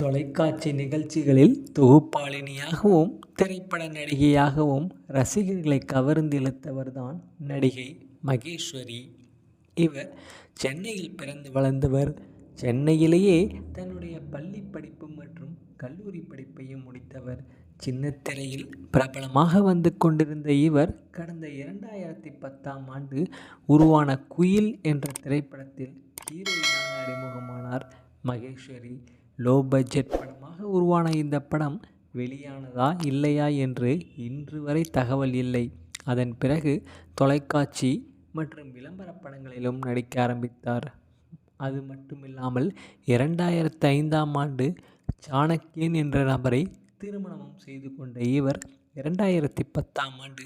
தொலைக்காட்சி நிகழ்ச்சிகளில் தொகுப்பாளினியாகவும் திரைப்பட நடிகையாகவும் ரசிகர்களை கவர்ந்திழுத்தவர் தான் நடிகை மகேஸ்வரி. இவர் சென்னையில் பிறந்து வளர்ந்தவர். சென்னையிலேயே தன்னுடைய பள்ளி படிப்பு மற்றும் கல்லூரி படிப்பையும் முடித்தவர். சின்னத்திரையில் பிரபலமாக வந்து கொண்டிருந்த இவர் கடந்த இரண்டாயிரத்தி பத்தாம் ஆண்டு உருவான குயில் என்ற திரைப்படத்தில் ஹீரோயினாக அறிமுகமானார் மகேஸ்வரி. லோ பட்ஜெட் படமாக உருவான இந்த படம் வெளியானதா இல்லையா என்று இன்று வரை தகவல் இல்லை. அதன் பிறகு தொலைக்காட்சி மற்றும் விளம்பர படங்களிலும் நடிக்க ஆரம்பித்தார். அது மட்டுமில்லாமல் இரண்டாயிரத்து ஐந்தாம் ஆண்டு சாணக்கியன் என்ற நபரை திருமணமும் செய்து கொண்ட இவர் இரண்டாயிரத்தி பத்தாம் ஆண்டு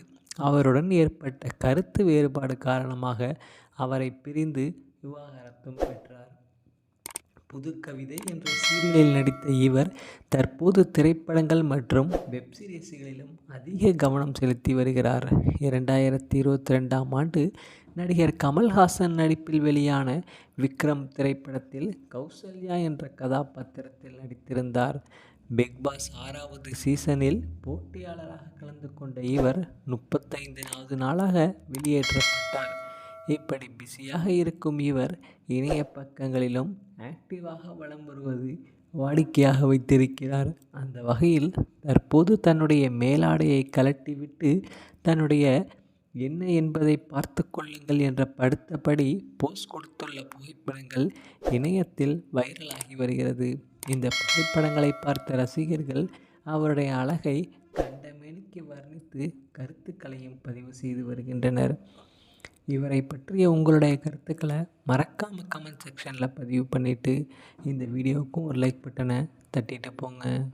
அவருடன் ஏற்பட்ட கருத்து வேறுபாடு காரணமாக அவரை பிரிந்து விவாகரத்தும் பெற்றார். புது கவிதை என்ற சீரியலில் நடித்த இவர் தற்போது திரைப்படங்கள் மற்றும் வெப் சீரிஸ்களிலும் அதிக கவனம் செலுத்தி வருகிறார். இரண்டாயிரத்தி இருபத்தி ரெண்டாம் ஆண்டு நடிகர் கமல்ஹாசன் நடிப்பில் வெளியான விக்ரம் திரைப்படத்தில் கௌசல்யா என்ற கதாபாத்திரத்தில் நடித்திருந்தார். பிக் பாஸ் ஆறாவது சீசனில் போட்டியாளராக கலந்து கொண்ட இவர் முப்பத்தைந்து நாளாக வெளியேற்றப்பட்டார். இப்படி பிஸியாக இருக்கும் இவர் இணைய பக்கங்களிலும் ஆக்டிவாக வலம் வருவது வாடிக்கையாக வைத்திருக்கிறார். அந்த வகையில் தற்போது தன்னுடைய மேலாடையை கலட்டிவிட்டு தன்னுடைய என்ன என்பதை பார்த்து கொள்ளுங்கள் என்ற படுத்தபடி போஸ் கொடுத்துள்ள புகைப்படங்கள் இணையத்தில் வைரலாகி வருகிறது. இந்த புகைப்படங்களை பார்த்த ரசிகர்கள் அவருடைய அழகை கண்டமேனிக்கு வர்ணித்து கருத்துக்களையும் பதிவு செய்து வருகின்றனர். இவரை பற்றிய உங்களுடைய கருத்துக்களை மறக்காமல் கமெண்ட் செக்ஷனில் பதிவு பண்ணிவிட்டு இந்த வீடியோவுக்கும் ஒரு லைக் பட்டனை தட்டிட்டு போங்க.